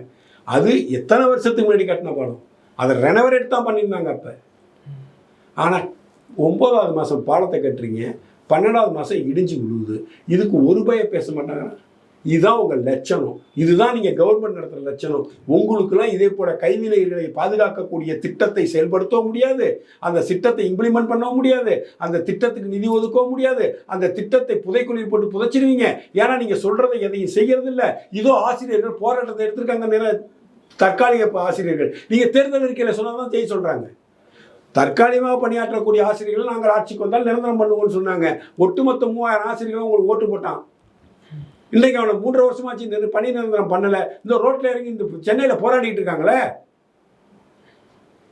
அது எத்தனை வருஷத்துக்கு முன்னாடி கட்டின பாலம்? அதை ரெனவரேட் தான் பண்ணியிருந்தாங்க அப்போ. ஆனால் ஒம்பதாவது மாதம் பாலத்தை கட்டுறீங்க. பன்னெண்டாவது மாதம் இடிஞ்சு விழுவுது. இதுக்கு ஒரு பய பேச மாட்டாங்க. இதுதான் உங்கள் லட்சணம். இதுதான் நீங்கள் கவர்மெண்ட் நடத்துகிற லட்சணம். உங்களுக்குலாம் இதே போல கைவினைகளை பாதுகாக்கக்கூடிய திட்டத்தை செயல்படுத்தவும் முடியாது. அந்த திட்டத்தை இம்ப்ளிமெண்ட் பண்ணவும் முடியாது. அந்த திட்டத்துக்கு நிதி ஒதுக்கவும் முடியாது. அந்த திட்டத்தை புதைக்குழியில் போட்டு புதைச்சிருவீங்க ஏன்னா நீங்கள் சொல்கிறதை எதையும் செய்கிறது இல்லை இதோ ஆசிரியர்கள் போராட்டத்தை எடுத்திருக்காங்க நிறைய தற்காலிக ஆசிரியர்கள். நீங்கள் தேர்தல் இருக்கையில் சொன்னால் தான் செய்ய சொல்கிறாங்க தற்காலிகமாக பணியாற்றக்கூடிய ஆசிரியர்கள் நாங்கள் ஆட்சிக்கு வந்தால் நிரந்தரம் பண்ணுவோம்னு சொன்னாங்க. ஒட்டுமொத்த மூவாயிரம் ஆசிரியர்கள் உங்களுக்கு ஓட்டு போட்டான். இல்லைங்க அவனை மூன்றரை வருஷமாச்சு இந்த பணி நிரந்தரம் பண்ணலை. இந்த ரோட்டில் இறங்கி இந்த சென்னையில் போராடிட்டு இருக்காங்களே.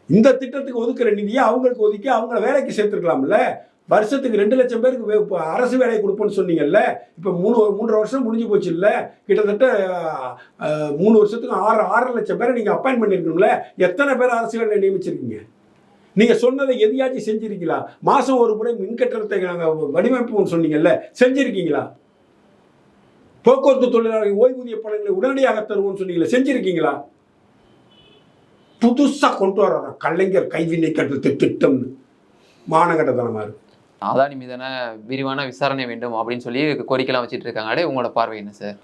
இந்த திட்டத்துக்கு ஒதுக்குற நிதியை அவங்களுக்கு ஒதுக்கி அவங்கள வேலைக்கு சேர்த்துருக்கலாம்ல. வருஷத்துக்கு ரெண்டு லட்சம் பேருக்கு வே- அரசு வேலை கொடுப்போன்னு சொன்னீங்கல்ல. இப்போ மூணு மூன்றரை வருஷம் முடிஞ்சு போச்சு இல்லை கிட்டத்தட்ட மூணு வருஷத்துக்கு ஆறு ஆறரை லட்சம் பேரை நீங்கள் அப்பாயின் பண்ணியிருக்கணும்ல எத்தனை பேர் அரசு வேலை நியமிச்சிருக்கீங்க? நீங்கள் சொன்னதை எதையாச்சும் செஞ்சிருக்கீங்களா? மாதம் ஒரு முறை மின்கட்டணத்தை நாங்கள் வடிவமைப்போம்னு சொன்னீங்கல்ல செஞ்சிருக்கீங்களா? போக்குவரத்து தொழிலாளர்கள் ஓய்வூதிய பணங்களை உடனடியாக தருவோம்னு சொன்னீங்களே செஞ்சிருக்கீங்களா? புதுசா கொண்டு வர்றான் கலைஞர் கைவினை கட்டு திட்டம்னு. மானகட்டத்தனமா இருக்கு. அதானி மீதான விரிவான விசாரணை வேண்டும் அப்படின்னு சொல்லி கோரிக்கைலாம் வச்சுட்டு இருக்காங்க. உங்களோட பார்வை என்ன சார்?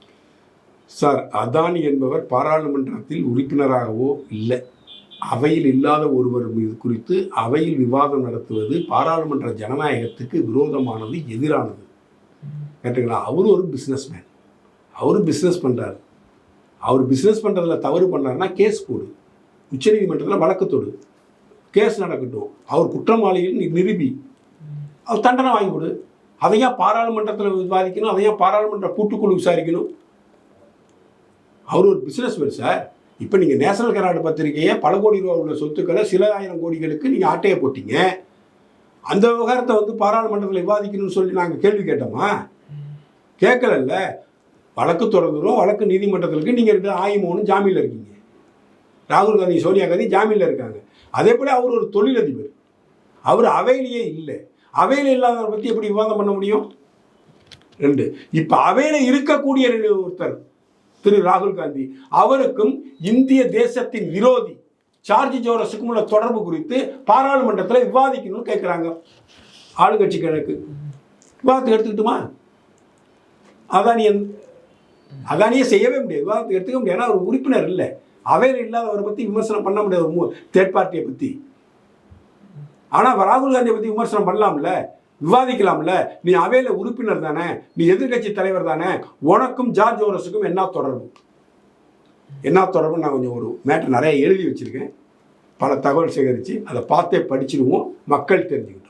சார் அதானி என்பவர் பாராளுமன்றத்தில் உறுப்பினராகவோ இல்லை. அவையில் இல்லாத ஒருவர் மீது குறித்து அவையில் விவாதம் நடத்துவது பாராளுமன்ற ஜனநாயகத்துக்கு விரோதமானது எதிரானது. கேட்டுங்களா? அவர் ஒரு பிஸ்னஸ்மேன் அவர் பிஸ்னஸ் பண்ணுறாரு அவர் பிஸ்னஸ் பண்ணுறதுல தவறு பண்ணாருன்னா கேஸ் போடு. உச்சநீதிமன்றத்தில் வழக்கத்தோடு கேஸ் நடக்கட்டும். அவர் குற்றவாளிகள் நிரூபி. அவர் தண்டனை வாங்கி கொடு. அதையா பாராளுமன்றத்தில் விவாதிக்கணும்? அதையா பாராளுமன்ற கூட்டுக்குழு விசாரிக்கணும்? அவர் ஒரு பிஸ்னஸ்மேன் சார் இப்போ நீங்கள் நேஷனல் கராடு பத்திரிகையை பல கோடி ரூபா உள்ள சொத்துக்களை சில ஆயிரம் கோடிகளுக்கு நீங்கள் ஆட்டையை போட்டீங்க. அந்த விவகாரத்தை வந்து பாராளுமன்றத்தில் விவாதிக்கணும்னு சொல்லி நாங்கள் கேள்வி கேட்டோமா? கேட்கலல்ல. வழக்கு தொடர்ந்துடும் வழக்கு நீதிமன்றத்திற்கு நீங்கள் ரெண்டு ஆயுமோனும் ஜாமீனில் இருக்கீங்க. ராகுல் காந்தி சோனியா காந்தி ஜாமீனில் இருக்காங்க. அதே போல் அவர் ஒரு தொழிலதிபர். அவர் அவையிலேயே இல்லை. அவையில் இல்லாதவரை பற்றி எப்படி விவாதம் பண்ண முடியும்? ரெண்டு. இப்போ அவையில் இருக்கக்கூடிய ஒருத்தர். திரு ராகுல் காந்தி. அவருக்கும் இந்திய தேசத்தின் விரோதி சார்ஜ் ஜோரஸுக்கும் உள்ள தொடர்பு குறித்து பாராளுமன்றத்தில் விவாதிக்கணும்னு கேட்குறாங்க ஆளுங்கட்சி கிழக்கு. விவாதத்துக்கு எடுத்துக்கிட்டுமா? அதானியன் அதானியே செய்யவே முடியாது. விவாதத்துக்கு எடுத்துக்க முடியாது. ஏன்னா அவர் உறுப்பினர் இல்லை. அவையில் இல்லாதவரை பற்றி விமர்சனம் பண்ண முடியாது. ஒரு தேர்ட் பார்ட்டியை பற்றி ஆனால் ராகுல் காந்தியை பற்றி விமர்சனம் பண்ணலாம்ல? விவாதிக்கலாம்ல. நீ அவையில் உறுப்பினர் தானே நீ எதிர்க்கட்சி தலைவர் தானே உனக்கும் ஜார்ஜ் ஓரஸுக்கும் என்ன தொடர்பு? என்ன தொடர்பு நான் கொஞ்சம் ஒரு மேட்டர் நிறைய எழுதி வச்சிருக்கேன். பல தகவல் சேகரித்து அதை பார்த்தே படிச்சிடுவோம் மக்கள் தெரிஞ்சுக்கிட்டோம்.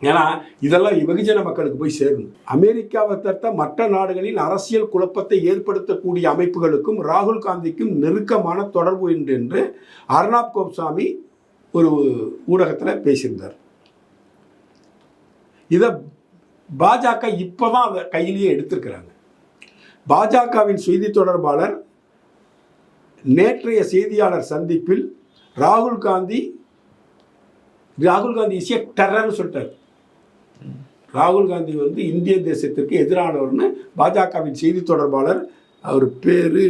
ஏன்னா இதெல்லாம் வெகுஜன மக்களுக்கு போய் சேரணும். அமெரிக்காவை தவிர்த்த மற்ற நாடுகளில் அரசியல் குழப்பத்தை ஏற்படுத்தக்கூடிய அமைப்புகளுக்கும் ராகுல் காந்திக்கும் நெருக்கமான தொடர்பு உண்டு என்று அர்னாப் கோப்சாமி ஒரு ஊடகத்தில் பேசியிருந்தார். இதை பாஜக இப்போ தான் அதை கையிலேயே எடுத்திருக்கிறாங்க. பாஜகவின் செய்தி தொடர்பாளர் நேற்றைய செய்தியாளர் சந்திப்பில் ராகுல் காந்தி ராகுல் காந்தி இஸ் டெரர்னு சொல்லிட்டார். ராகுல் காந்தி வந்து இந்திய தேசத்திற்கு எதிரானவர்னு பாஜகவின் செய்தி தொடர்பாளர் அவர் பேர்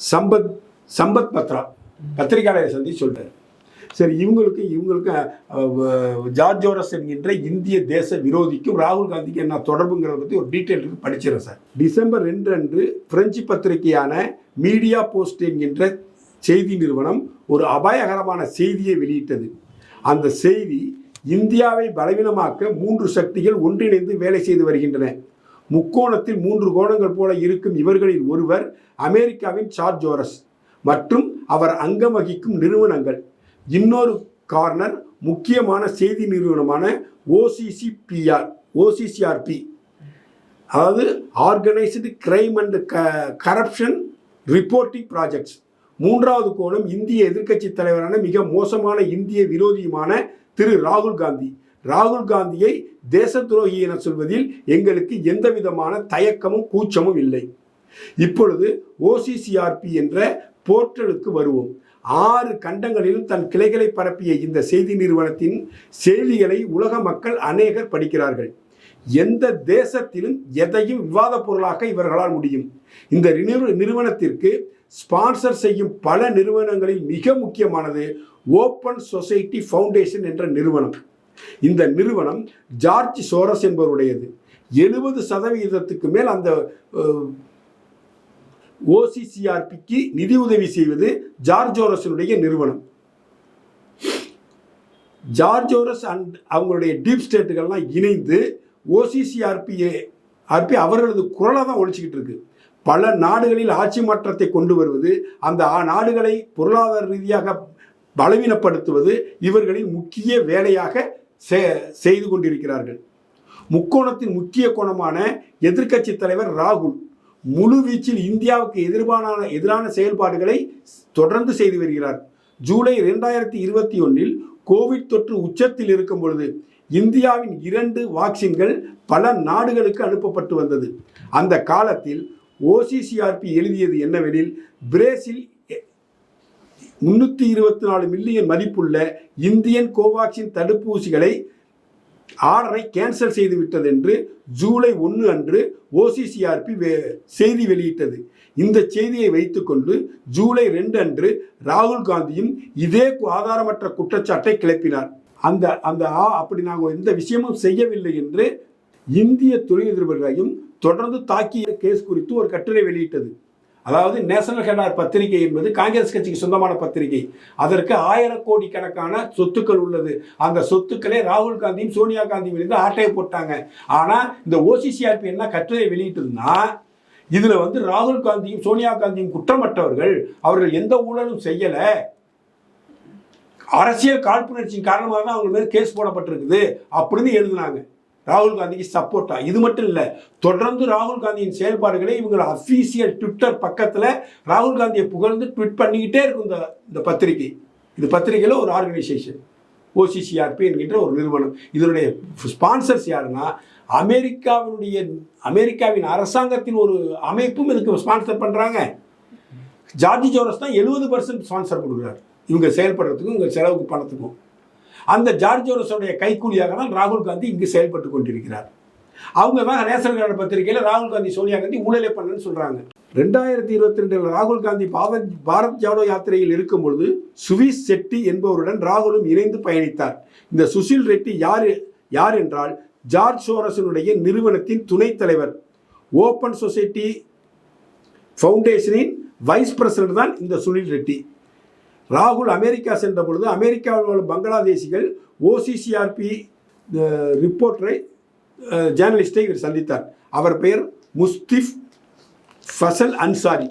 சம்பத் சம்பத் பத்ரா பத்திரிகையாளரை சந்தி சொல்லிட்டார் சரி இவங்களுக்கு இவங்களுக்கு ஜார்ஜோரஸ் என்கின்ற இந்திய தேச விரோதிக்கும் ராகுல் காந்திக்கு என்ன தொடர்புங்கிறத பற்றி ஒரு டீட்டெயில் இருக்கு படிச்சிடறேன் சார். டிசம்பர் ரெண்டு அன்று பிரெஞ்சு பத்திரிகையான மீடியா போஸ்ட் என்கின்ற செய்தி நிறுவனம் ஒரு அபாயகரமான செய்தியை வெளியிட்டது. அந்த செய்தி இந்தியாவை பலவீனமாக்க மூன்று சக்திகள் ஒன்றிணைந்து வேலை செய்து வருகின்றன. முக்கோணத்தில் மூன்று கோணங்கள் போல இருக்கும் இவர்களில் ஒருவர் அமெரிக்காவின் சார்ஜோரஸ் மற்றும் அவர் அங்கம் வகிக்கும் நிறுவனங்கள். இன்னொரு கார்னர் முக்கியமான செய்தி நிறுவனமான ஓசிசிபிஆர் ஓசிசிஆர்பி. அதாவது ஆர்கனைஸ்டு கிரைம் அண்ட் க கரப்ஷன் ரிப்போர்ட்டிங் ப்ராஜெக்ட்ஸ் மூன்றாவது கோணம் இந்திய எதிர்க்கட்சி தலைவரான மிக மோசமான இந்திய விரோதியுமான திரு ராகுல் காந்தி. ராகுல் காந்தியை தேச துரோகி என சொல்வதில் எங்களுக்கு எந்த விதமான தயக்கமும் கூச்சமும் இல்லை. இப்பொழுது ஓசிசிஆர்பி என்ற போர்ட்டலுக்கு வருவோம். ஆறு கண்டங்களிலும் தன் கிளைகளை பரப்பிய இந்த செய்தி நிறுவனத்தின் செய்திகளை உலக மக்கள் அநேகர் படிக்கிறார்கள். எந்த தேசத்திலும் எதையும் விவாத பொருளாக்க இவர்களால் முடியும். இந்த நிறுவனத்திற்கு ஸ்பான்சர் செய்யும் பல நிறுவனங்களில் மிக முக்கியமானது ஓப்பன் சொசைட்டி ஃபவுண்டேஷன் என்ற நிறுவனம். இந்த நிறுவனம் ஜார்ஜ் சோரஸ் என்பவருடையது. எழுபது சதவிகிதத்துக்கு மேல் அந்த ஓசிசிஆர்பிக்கு நிதி உதவி செய்வது ஜார்ஜோரஸினுடைய நிறுவனம். ஜார்ஜோரஸ் அண்ட் அவங்களுடைய டீப் ஸ்டேட்டுகள்லாம் இணைந்து ஓசிசிஆர்பிஏ ஆர்பி அவர்களது குரலை தான் ஒழிச்சிக்கிட்டு இருக்கு. பல நாடுகளில் ஆட்சி மாற்றத்தை கொண்டு வருவது அந்த ஆ- நாடுகளை பொருளாதார ரீதியாக பலவீனப்படுத்துவது இவர்களின் முக்கிய வேலையாக செ- செய்து கொண்டிருக்கிறார்கள். முக்கோணத்தின் முக்கிய கோணமான எதிர்க்கட்சி தலைவர் ராகுல் முழுவீச்சில் இந்தியாவுக்கு எதிர்பான எதிரான செயல்பாடுகளை தொடர்ந்து செய்து வருகிறார். ஜூலை இரண்டாயிரத்தி இருபத்தி ஒன்றில் கோவிட் தொற்று உச்சத்தில் இருக்கும் பொழுது இந்தியாவின் இரண்டு வாக்சின்கள் பல நாடுகளுக்கு அனுப்பப்பட்டு வந்தது. அந்த காலத்தில் ஓசிசிஆர்பி எழுதியது என்னவெனில் பிரேசில் முன்னூற்றி இருபத்தி நாலு மில்லியன் மதிப்புள்ள இந்தியன் கோவாக்சின் தடுப்பூசிகளை ஆர்டரை கேன்சல் செய்து விட்டது என்று ஜூலை ஒன்று அன்று ஓசிசிஆர்பி செய்தி வெளியிட்டது. இந்த செய்தியை வைத்துக்கொண்டு ஜூலை ரெண்டு அன்று ராகுல் காந்தியும் இதே ஆதாரமற்ற குற்றச்சாட்டை கிளப்பினார். அந்த அந்த ஆ- அப்படி நாங்கள் எந்த விஷயமும் செய்யவில்லை என்று இந்திய தொழிலதிபர்களையும் தொடர்ந்து தாக்கிய கேஸ் குறித்து ஒரு கட்டுரை வெளியிட்டது. அதாவது நேஷனல் ஹெரால்ட் பத்திரிகை என்பது காங்கிரஸ் கட்சிக்கு சொந்தமான பத்திரிகை. அதற்கு ஆயிரக்கோடி கணக்கான சொத்துக்கள் உள்ளது. அந்த சொத்துக்களை ராகுல் காந்தியும் சோனியா காந்தியும் இருந்து ஆட்டையை போட்டாங்க. ஆனால் இந்த ஓசிசிஆர்பி என்ன கட்டுரை வெளியிட்டதுன்னா இதில் வந்து ராகுல் காந்தியும் சோனியா காந்தியும் குற்றமற்றவர்கள் அவர்கள் எந்த ஊழலும் செய்யலை. அரசியல் காழ்ப்புணர்ச்சியின் காரணமாக தான் அவங்க மேலே கேஸ் போடப்பட்டிருக்குது அப்படின்னு எழுதுனாங்க. ராகுல் காந்திக்கு சப்போர்ட்டா இது மட்டும் இல்லை தொடர்ந்து ராகுல் காந்தியின் செயல்பாடுகளை இவங்க அஃபீஷியல் ட்விட்டர் பக்கத்தில் ராகுல் காந்தியை புகழ்ந்து ட்விட் பண்ணிக்கிட்டே இருக்கும் இந்த இந்த பத்திரிகை. இது பத்திரிகையில் ஒரு ஆர்கனைசேஷன் ஓசிசிஆர்பி என்கின்ற ஒரு நிறுவனம். இதனுடைய ஸ்பான்சர்ஸ் யாருன்னா அமெரிக்காவினுடைய அமெரிக்காவின் அரசாங்கத்தின் ஒரு அமைப்பும் இதுக்கு ஸ்பான்சர் பண்ணுறாங்க ஜார்ஜி ஜோரஸ் தான் எழுபது பர்சன்ட் ஸ்பான்சர் கொடுக்குறாரு. இவங்க செயல்படுறதுக்கும் இவங்க செலவுக்கு பணத்துக்கும். அந்த ஜார்ஜ் ஜோரஸோடைய கைக்கூலியாக தான் ராகுல் காந்தி இங்கு செயல்பட்டு கொண்டிருக்கிறார். அவங்க தான் நேஷனல் கார்டு பத்திரிகையில் ராகுல் காந்தி சோனியா காந்தி ஊழலே பண்ணுன்னு சொல்கிறாங்க ரெண்டாயிரத்தி இருபத்தி ரெண்டில் ராகுல் காந்தி பாரத் பாரத் ஜாடோ யாத்திரையில் இருக்கும் பொழுது சுவிஸ் செட்டி என்பவருடன் ராகுலும் இணைந்து பயணித்தார். இந்த சுசில் ரெட்டி யார் யார் என்றால் ஜார்ஜ் சோரஸனுடைய நிறுவனத்தின் துணைத் தலைவர். ஓப்பன் சொசைட்டி ஃபவுண்டேஷனின் வைஸ் பிரசிடென்ட் தான் இந்த சுனில் ரெட்டி. ராகுல் அமெரிக்கா சென்ற பொழுது அமெரிக்காவில் உள்ள பங்களாதேசிகள் ஓசிசிஆர்பி ரிப்போர்ட்டரை ஜேர்னலிஸ்டை இவர் சந்தித்தார். அவர் பெயர் முஸ்திஃப் ஃபசல் அன்சாரி.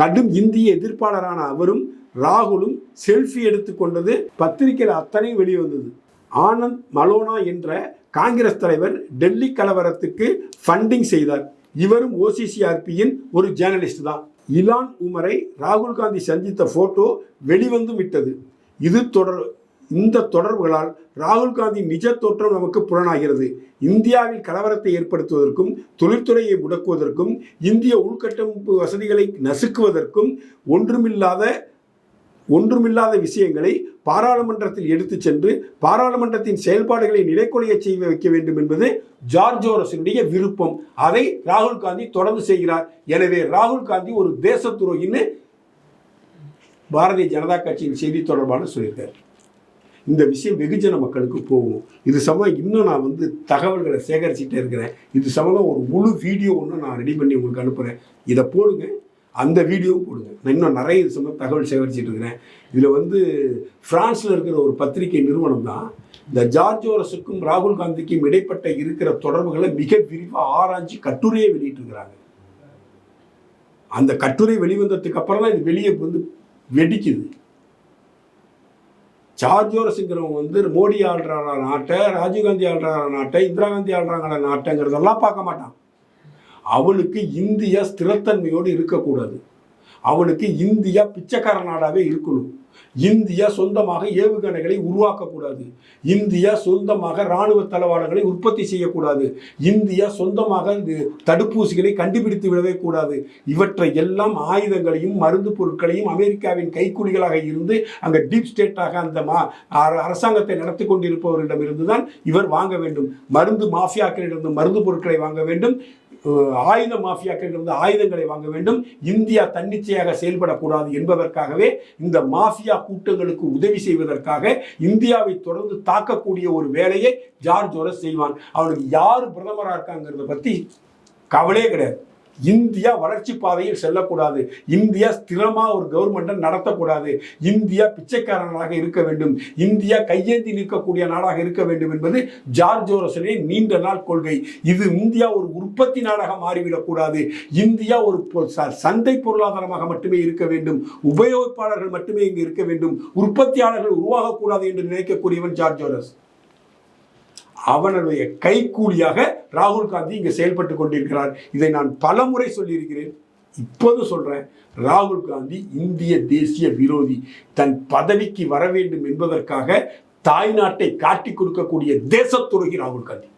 கடும் இந்திய எதிர்ப்பாளரான அவரும் ராகுலும் செல்ஃபி எடுத்துக்கொண்டது பத்திரிகையில் அத்தனையும் வெளிவந்தது ஆனந்த் மலோனா என்ற காங்கிரஸ் தலைவர் டெல்லி கலவரத்துக்கு ஃபண்டிங் செய்தார். இவரும் ஓசிசிஆர்பியின் ஒரு ஜேர்னலிஸ்ட் தான். இலான் உமரை ராகுல் காந்தி சந்தித்த போட்டோ வெளிவந்து விட்டது. இது தொடர் இந்த தொடர்புகளால் ராகுல் காந்தி நிஜ தோற்றம் நமக்கு புலனாகிறது. இந்தியாவில் கலவரத்தை ஏற்படுத்துவதற்கும் தொழில்துறையை முடக்குவதற்கும் இந்திய உள்கட்டமைப்பு வசதிகளை நசுக்குவதற்கும் ஒன்றுமில்லாத ஒன்றுமில்லாத விஷயங்களை பாராளுமன்றத்தில் எடுத்துச் சென்று பாராளுமன்றத்தின் செயல்பாடுகளை நிலைக்குலைய செய்ய வைக்க வேண்டும் என்பது ஜார்ஜோரஸினுடைய விருப்பம். அதை ராகுல் காந்தி தொடர்ந்து செய்கிறார். எனவே ராகுல் காந்தி ஒரு தேச துரோகின்னு பாரதிய ஜனதா கட்சியின் செய்தி தொடர்பாளர் சொல்லியிருக்கார். இந்த விஷயம் வெகுஜன மக்களுக்கு போகும். இது சம்பந்தம் இன்னும் நான் வந்து தகவல்களை சேகரிச்சுட்டே இருக்கிறேன். இது சம்மந்தம் ஒரு முழு வீடியோ ஒன்று நான் ரெடி பண்ணி உங்களுக்கு அனுப்புகிறேன் இதை போடுங்க. அந்த வீடியோவும் போடுங்க. நான் இன்னும் நிறைய இது சம்மந்தம் தகவல் சேகரிச்சிட்டு இருக்கிறேன். இதில் வந்து ஃப்ரான்ஸில் இருக்கிற ஒரு பத்திரிகை நிறுவனம் தான். இந்த ஜார்ஜோரஸுக்கும் ராகுல் காந்திக்கும் இடைப்பட்ட இருக்கிற தொடர்புகளை மிக விரிவாக ஆராய்ச்சி கட்டுரையை வெளியிட்டிருக்கிறாங்க. அந்த கட்டுரை வெளிவந்ததுக்கு அப்புறம் தான் இது வெளியே வந்து வெடிக்குது. ஜார்ஜோரஸுங்கிறவங்க வந்து மோடி ஆள்றாரா நாட்டை ராஜீவ்காந்தி ஆள்றாரா நாட்டை இந்திரா காந்தி ஆள்றாங்களா நாட்டைங்கிறதெல்லாம் பார்க்க மாட்டான். அவனுக்கு இந்தியா ஸ்திரத்தன்மையோடு இருக்கக்கூடாது. அவனுக்கு இந்தியா பிச்சைக்கார நாடாகவே இருக்கணும். இந்தியா சொந்தமாக ஏவுகணைகளை உருவாக்கக்கூடாது. இந்தியா சொந்தமாக இராணுவ தளவாடங்களை உற்பத்தி செய்யக்கூடாது. இந்தியா சொந்தமாக இது தடுப்பூசிகளை கண்டுபிடித்து விடவே கூடாது. இவற்றை எல்லாம் ஆயுதங்களையும் மருந்து பொருட்களையும் அமெரிக்காவின் கைக்கூலிகளாக இருந்து அங்கே டீப் ஸ்டேட்டாக அந்த மா அரசாங்கத்தை நடத்தி கொண்டிருப்பவர்களிடமிருந்து தான் இவர் வாங்க வேண்டும். மருந்து மாஃபியாக்களிடம் மருந்து பொருட்களை வாங்க வேண்டும். ஆயுத மாஃபியாக்களிடமிருந்து ஆயுதங்களை வாங்க வேண்டும். இந்தியா தன்னிச்சையாக செயல்படக்கூடாது என்பதற்காகவே இந்த மாஃபியா கூட்டங்களுக்கு உதவி செய்வதற்காக இந்தியாவை தொடர்ந்து தாக்கக்கூடிய ஒரு வேலையை ஜார்ஜ் ஓரஸ் செய்வான். அவனுக்கு யார் பிரதமராக இருக்காங்கிறத பற்றி கவலையே கிடையாது. இந்தியா வளர்ச்சி பாதையில் செல்லக்கூடாது. இந்தியா ஸ்திரமாக ஒரு கவர்மெண்ட்டை நடத்தக்கூடாது. இந்தியா பிச்சைக்காரனாக இருக்க வேண்டும். இந்தியா கையேந்தி நிற்கக்கூடிய நாடாக இருக்க வேண்டும் என்பது ஜார்ஜ் ஓரசனுடைய நீண்ட நாள் கொள்கை. இது இந்தியா ஒரு உற்பத்தி நாடாக மாறிவிடக்கூடாது. இந்தியா ஒரு ச- சந்தை பொருளாதாரமாக மட்டுமே இருக்க வேண்டும். உபயோகிப்பாளர்கள் மட்டுமே இங்கு இருக்க வேண்டும். உற்பத்தியாளர்கள் உருவாகக்கூடாது என்று நினைக்கக்கூடியவன் ஜார்ஜ் ஓரஸ் அவனுடைய கைக்கூலியாக ராகுல் காந்தி இங்கே செயல்பட்டு கொண்டிருக்கிறார். இதை நான் பலமுறை சொல்லியிருக்கிறேன். இப்போது சொல்கிறேன் ராகுல் காந்தி இந்திய தேசிய விரோதி. தன் பதவிக்கு வர வேண்டும் என்பதற்காக தாய்நாட்டை காட்டி கொடுக்கக்கூடிய தேசத்துரோகி ராகுல் காந்தி.